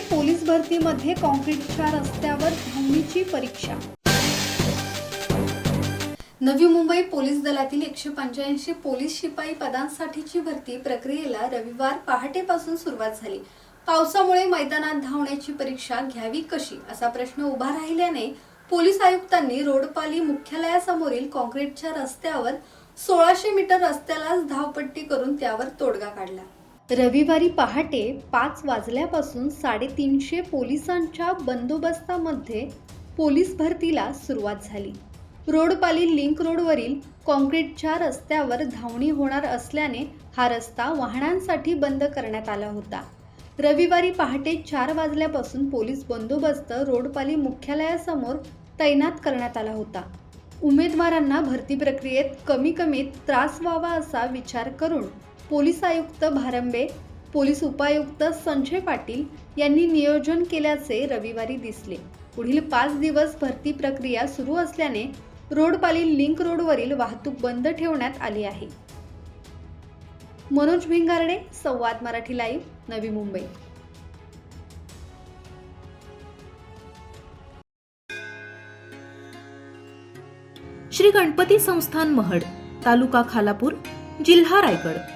Police भरतीमध्ये कॉन्क्रीटच्या रस्त्यावर भूमीची परीक्षा. नवी मुंबई पोलीस दलातील एकशे पंच्याऐंशी पोलीस शिपाई पदांसाठीची भरती प्रक्रियेला रविवार पहाटेपासून सुरुवात झाली. पावसामुळे मैदानात धावण्याची परीक्षा घ्यावी कशी? असा प्रश्न उभा राहिल्याने पोलीस आयुक्तांनी रोडपाली मुख्यालयासमोरील कॉन्क्रीटच्या रस्त्यावर सोळाशे मीटर रस्त्यालाच धावपट्टी करून त्यावर तोडगा काढला. रविवारी पहाटे पाच वाजल्यापासून साडेतीनशे पोलिसांच्या बंदोबस्तामध्ये पोलीस भरतीला सुरुवात झाली. रोडपाली लिंक रोडवरील कॉन्क्रीटच्या रस्त्यावर धावणी होणार असल्याने हा रस्ता वाहनांसाठी बंद करण्यात आला होता. रविवारी पहाटे चार वाजल्यापासून पोलीस बंदोबस्त रोडपाली मुख्यालयासमोर तैनात करण्यात आला होता. उमेदवारांना भरती प्रक्रियेत कमी कमीत त्रास व्हावा असा विचार करून पोलीस आयुक्त भारंबे पोलीस उपायुक्त संजय पाटील यांनी नियोजन केल्याचे रविवारी दिसले. पुढील पाच दिवस भरती प्रक्रिया सुरू असल्याने रोडपाली लिंक रोडवरील वाहतूक बंद ठेवण्यात आली आहे. मनोज भिंगारडे संवाद मराठी लाईव्ह नवी मुंबई. श्री गणपती संस्थान महड तालुका खालापूर जिल्हा रायगड.